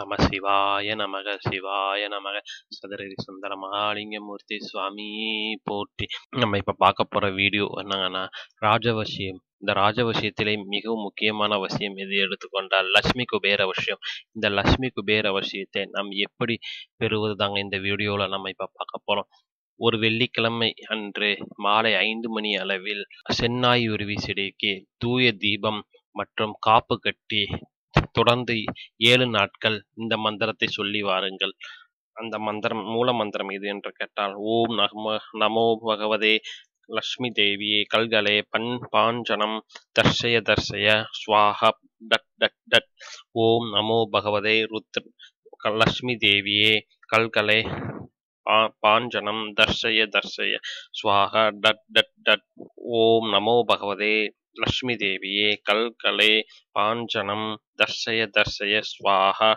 நம சிவாய நமக சிவாய நமக சதுரகிரி சுந்தர மகாலிங்கமூர்த்தி சுவாமி போற்றி. நம்ம இப்போ பார்க்க போகிற வீடியோ என்னங்கன்னா ராஜவசியம். இந்த ராஜவசியத்திலே மிகவும் முக்கியமான அவசியம் எது எடுத்துக்கொண்டால் லட்சுமி குபேர அவசியம். இந்த லட்சுமி குபேர அவசியத்தை நாம் எப்படி பெறுவது தாங்க இந்த வீடியோவில் நம்ம இப்போ பார்க்க போகிறோம் ஒரு வெள்ளிக்கிழமை அன்று மாலை ஐந்து மணி அளவில் சென்னாயுருவி செடிக்கு தூய தீபம் மற்றும் காப்பு கட்டி தொடர்ந்து ஏழு நாட்கள் இந்த மந்திரத்தை சொல்லி வாருங்கள். அந்த மந்திரம் மூல மந்திரம் இது என்று கேட்டால் ஓம் நம நமோ பகவதே லக்ஷ்மி தேவியே கல்கலே பன் பாஞ்சனம் தர்ஷய தர்ஷய ஸ்வாஹா டட் டட் டட் ஓம் நமோ பகவதே ருத்ர லக்ஷ்மி தேவியே கல்கலே பா- பாஞ்சனம் தர்ஷய தர்ஷய ஸ்வாக டட் டட் டட் ஓம் நமோ பகவதே லக்ஷ்மி தேவியே கல்கலே பாஞ்சனம் தர்ஷய தர்ஷய ஸ்வாஹா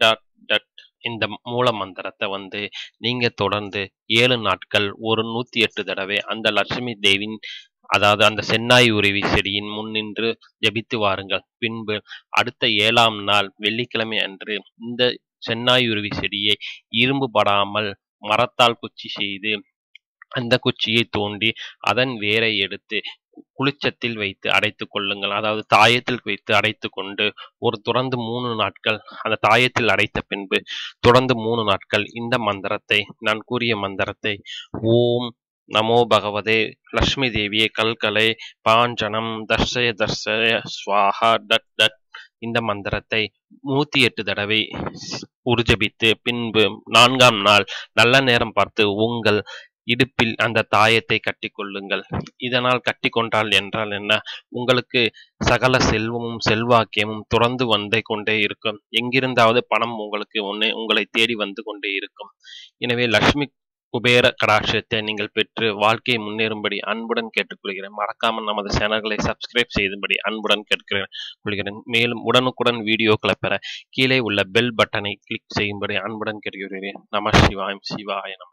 டட் டட். இந்த மூல மந்திரத்தை வந்து நீங்க தொடர்ந்து ஏழு நாட்கள் ஒரு நூத்தி எட்டு தடவை அந்த லட்சுமி தேவின் அதாவது அந்த சென்னாய் உருவி செடியின் முன் நின்று ஜபித்து வாருங்கள். பின்பு அடுத்த ஏழாம் நாள் வெள்ளிக்கிழமை அன்று இந்த சென்னாயுருவி செடியை இரும்பு படாமல் மரத்தால் குச்சி செய்து அந்த குச்சியை தோண்டி அதன் வேரை எடுத்து குளிச்சத்தில் வைத்து அடைத்து கொள்ளுங்கள். அதாவது தாயத்தில் வைத்து அடைத்து கொண்டு ஒரு தொடர்ந்து மூணு நாட்கள் அந்த தாயத்தில் அடைத்த பின்பு தொடர்ந்து மூணு நாட்கள் இந்த மந்திரத்தை நான் கூறிய மந்திரத்தை ஓம் நமோ பகவதே லக்ஷ்மி தேவியே கல்கலை பாஞ்சனம் தர்ஷய தர்ஷய ஸ்வாஹா டட் டட் இந்த மந்திரத்தை நூத்தி எட்டு தடவை உருஜபித்து பின்பு நான்காம் நாள் நல்ல நேரம் பார்த்து உங்கள் இடுப்பில் அந்த தாயத்தை கட்டி கொள்ளுங்கள் இதனால் கட்டி கொண்டால் என்றால் என்ன? உங்களுக்கு சகல செல்வமும் செல்வாக்கியமும் துறந்து வந்து கொண்டே இருக்கும். எங்கிருந்தாவது பணம் உங்களுக்கு ஒன்று உங்களை தேடி வந்து கொண்டே இருக்கும். எனவே லட்சுமி குபேர கடாட்சத்தை நீங்கள் பெற்று வாழ்க்கையை முன்னேறும்படி அன்புடன் கேட்டுக்கொள்கிறேன். மறக்காமல் நமது சேனல்களை சப்ஸ்கிரைப் செய்தும்படி அன்புடன் கேட்கிறேன் கொள்கிறேன். மேலும் உடனுக்குடன் வீடியோக்களை பெற கீழே உள்ள பெல் பட்டனை கிளிக் செய்யும்படி அன்புடன் கேட்கிறேன் நம சிவாயம். சிவாய நம.